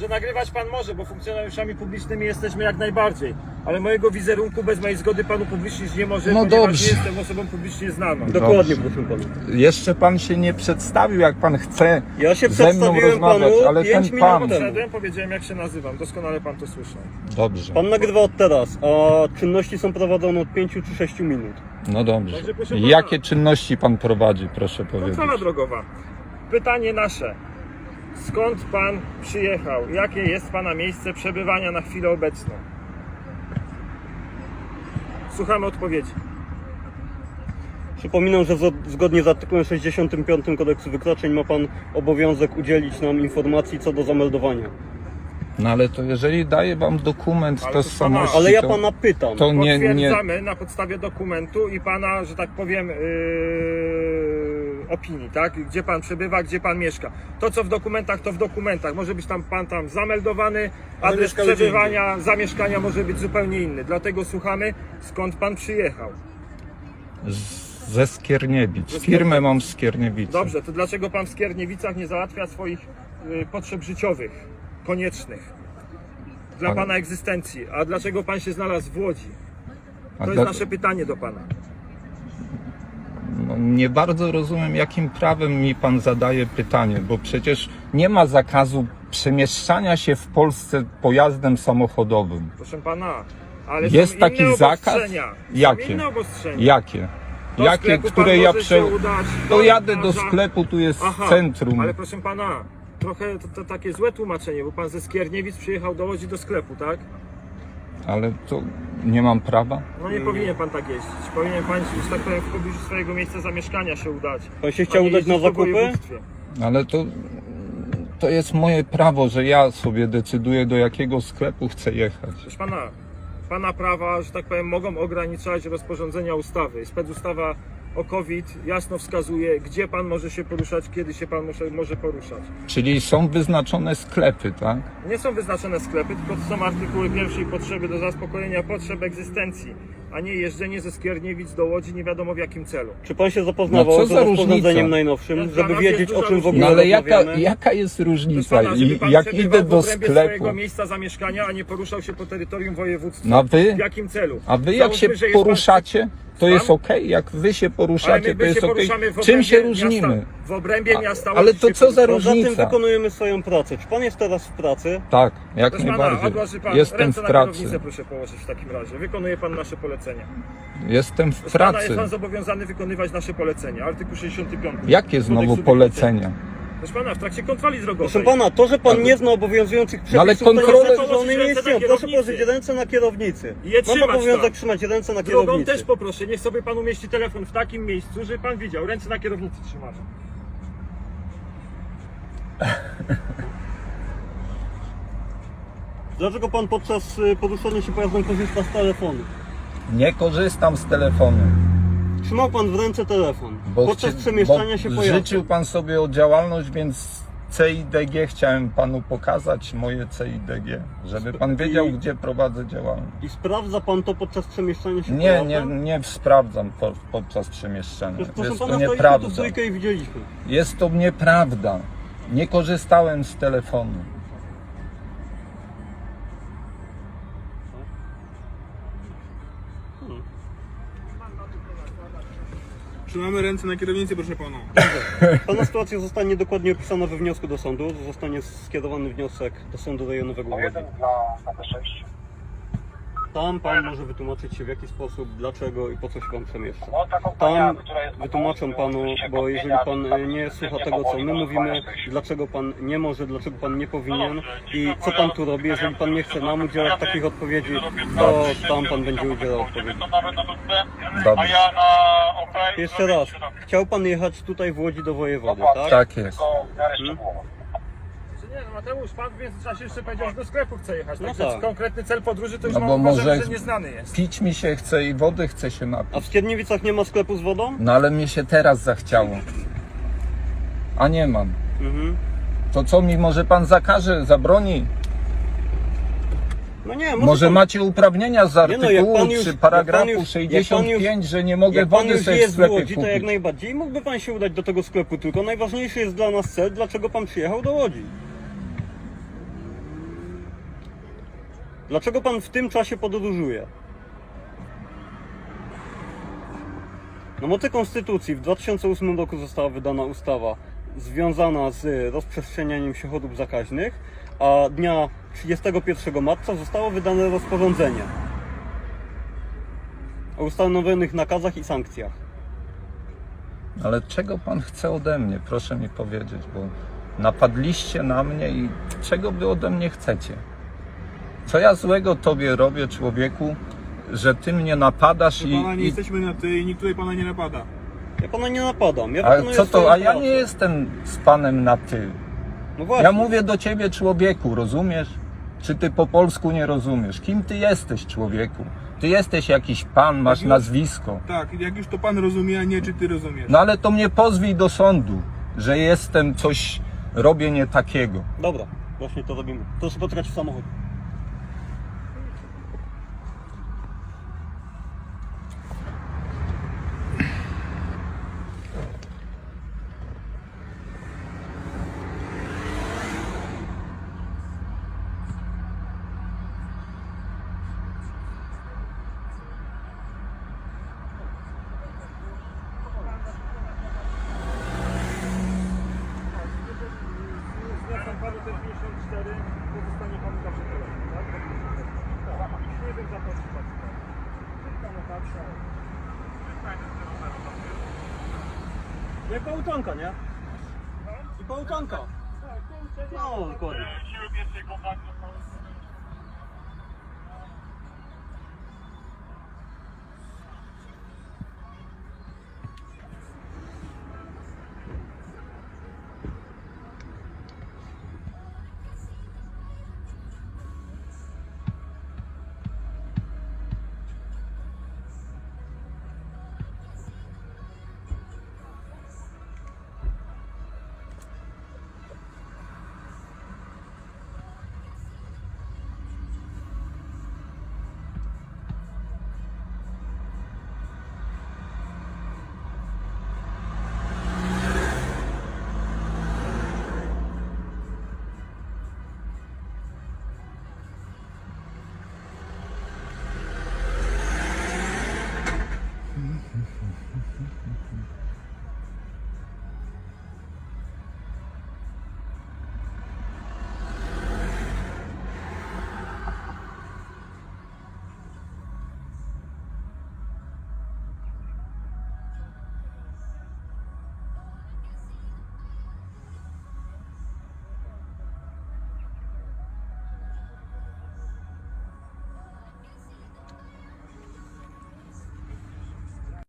że nagrywać pan może, bo funkcjonariuszami publicznymi jesteśmy jak najbardziej. Ale mojego wizerunku bez mojej zgody panu publicznić nie może, No ponieważ dobrze. nie jestem osobą publicznie znaną. Dokładnie, Dobrze. proszę pana. Jeszcze pan się nie przedstawił, jak pan chce Ja się ze mną przedstawiłem rozmawiać, panu ale pięć ten minut pan... temu. Wszedłem, powiedziałem jak się nazywam, doskonale pan to słyszał. Dobrze, Pan nagrywa od teraz, a czynności są prowadzone od 5 czy 6 minut. no dobrze. Dobrze, proszę pana. Jakie czynności pan prowadzi, proszę powiedzieć? Kontrola drogowa. Pytanie nasze. Skąd pan przyjechał? Jakie jest pana miejsce przebywania na chwilę obecną? Słuchamy odpowiedzi. Przypominam, że zgodnie z artykułem 65 kodeksu wykroczeń ma pan obowiązek udzielić nam informacji co do zameldowania. No ale to jeżeli daję wam dokument Ale to tożsamości, Ale ja pana pytam. to nie, nie, na podstawie dokumentu i pana, że tak powiem, yy, opinii, tak? Gdzie pan przebywa, gdzie pan mieszka. To, co w dokumentach, to w dokumentach. Może być tam pan tam zameldowany, adres mieszkał gdzie przebywania, zamieszkania może być zupełnie inny. Dlatego słuchamy, skąd pan przyjechał. z- ze Skierniewic. Firmę mam z Skierniewic. Dobrze, to dlaczego pan w Skierniewicach nie załatwia swoich y, potrzeb życiowych, koniecznych dla Ale- pana egzystencji? A dlaczego pan się znalazł w Łodzi? A To dla- jest nasze pytanie do pana. Nie bardzo rozumiem, jakim prawem mi pan zadaje pytanie, bo przecież nie ma zakazu przemieszczania się w Polsce pojazdem samochodowym. Proszę pana, ale Jest są taki inne zakaz? obostrzenia. Jakie? Są inne obostrzenia. Jakie? Do Jakie, sklepu które pan ja może prze... się udać, To jadę do lekarza. sklepu, tu jest Aha, centrum. Ale proszę pana, trochę to, to takie złe tłumaczenie, bo pan ze Skierniewic przyjechał do Łodzi do sklepu, tak? Ale to nie mam prawa? No nie powinien pan tak jeździć. Powinien pan, że tak powiem, w pobliżu swojego miejsca zamieszkania się udać. Pan się chciał udać na zakupy? Ale to, to jest moje prawo, że ja sobie decyduję, do jakiego sklepu chcę jechać. Proszę pana, pana prawa, że tak powiem, mogą ograniczać rozporządzenia ustawy. Specustawa o COVID jasno wskazuje, gdzie pan może się poruszać, kiedy się pan może, może poruszać. Czyli są wyznaczone sklepy, tak? Nie są wyznaczone sklepy, tylko to są artykuły pierwszej potrzeby do zaspokojenia potrzeb egzystencji, a nie jeżdżenie ze Skierniewic do Łodzi nie wiadomo w jakim celu. Czy pan się zapoznawał No co z za rozporządzeniem różnica? najnowszym, Dla żeby nas wiedzieć o czym w ogóle No ale jaka, rozmawiamy? jaka jest Proszę różnica? pana, żeby I, pan jak przebywał idę w do obrębie sklepu, swojego miejsca zamieszkania, a nie poruszał się po terytorium województwa. no a wy, W jakim celu? a wy jak się Załóżmy, że jest pan- poruszacie, to jest okej? Jak wy się Ale poruszacie, my, to my jest się okej? poruszamy w Czym obrębie się różnimy? W obrębie miasta ale to co za poruszamy. Poza tym różnica? wykonujemy swoją pracę. Czy pan jest teraz w pracy? Tak, jak Proszę pana, najbardziej. odłoży pan Jestem ręce w na pracy. kierownicę, proszę położyć w takim razie. Wykonuje pan nasze polecenia. Jestem w Proszę Pana, pracy. jest pan zobowiązany wykonywać nasze polecenia. Artykuł 65. Jakie znowu Kodeksu polecenia? Proszę pana, w trakcie kontroli drogowej. Proszę pana, to, że pan Ale- nie zna obowiązujących No ale przepisów, to kontrolę- nie znaczy, że one nie Ręce na istnieją. Proszę kierownicy. położyć ręce na kierownicy. I je Mam trzymać obowiązek tam. trzymać ręce na Drogą kierownicy. też poproszę, niech sobie pan umieści telefon w takim miejscu, żeby pan widział. Ręce na kierownicy trzymasz. Dlaczego pan podczas y, poruszania się pojazdem korzysta z telefonu? Nie korzystam z telefonu. Trzymał pan w ręce telefon. Bo podczas chci- przemieszczania bo się pojazdem. Życzył pan sobie o działalność, więc CIDG chciałem panu pokazać moje CIDG, żeby pan wiedział, gdzie prowadzę działalność. I sprawdza pan to podczas przemieszczania się Nie, pojazdem? nie, nie sprawdzam po, podczas przemieszczania. Proszę Jest pana, to tu w nieprawda. trójkę i widzieliśmy. Jest to nieprawda. Nie korzystałem z telefonu. Trzymamy ręce na kierownicy, proszę pana. Pana sytuacja zostanie dokładnie opisana we wniosku do sądu. Zostanie skierowany wniosek do sądu rejonowego Łodzi. Jeden dla KP6. Tam pan może wytłumaczyć się w jaki sposób, dlaczego i po co się pan przemieszcza. No Tam wytłumaczą panu, bo jeżeli pan nie słucha tego, co my mówimy, dlaczego pan nie może, dlaczego pan nie powinien i co pan tu robi, jeżeli pan nie chce nam udzielać takich odpowiedzi, to tam pan będzie udzielał odpowiedzi. Dobrze. Jeszcze raz, chciał pan jechać tutaj w Łodzi do wojewody, tak? Tak jest. Tylko w miarę szczegółowo. Czy nie, no Mateusz, pan w międzyczasie jeszcze powiedział, że do sklepu chce jechać. No Także tak. konkretny cel podróży to już No mam bo uważam, może- że nieznany jest. Pić mi się chce i wody chce się A napić. w Skierniewicach nie ma sklepu z wodą? No ale mnie się teraz zachciało. A nie mam. Mhm. To co mi może pan zakaże, zabroni? No nie, może, Może pan, macie uprawnienia z Nie no, jak artykułu pan już- czy jak paragrafu pan już- jak pan 65, że nie mogę jak pan wody już sobie w jest w sklepie Łodzi, to jak najbardziej mógłby pan się udać do tego sklepu, tylko najważniejszy jest dla nas cel, dlaczego pan przyjechał do Łodzi. Dlaczego pan w tym czasie podróżuje? Na mocy konstytucji w 2008 roku została wydana ustawa związana z rozprzestrzenianiem się chorób zakaźnych, a dnia 31 marca zostało wydane rozporządzenie o ustanowionych nakazach i sankcjach. Ale czego pan chce ode mnie? Proszę mi powiedzieć, bo napadliście na mnie i czego wy ode mnie chcecie? Co ja złego tobie robię, człowieku, że ty mnie napadasz My i. pana nie i... jesteśmy na ty i nikt tutaj pana nie napada. Ja pana nie napadam. Ja Ale co to? A ja nie jestem z panem na ty. No właśnie. Ja mówię do ciebie, człowieku, rozumiesz? Czy ty po polsku nie rozumiesz? Kim ty jesteś, człowieku? Ty jesteś jakiś pan, masz już- nazwisko. Tak, jak już to pan rozumie, a nie czy ty rozumiesz. No ale to mnie pozwij do sądu, że jestem coś, robię nie takiego. Dobra, właśnie to robimy. Proszę poczekać w samochodzie. Zwracam panu te 54, to zostanie panu zawsze telefon, tak? Tak. Nie wiem za to, czy tak. Tylko na patrzę. Jak połączonka, nie? I połączonka. No, dokładnie.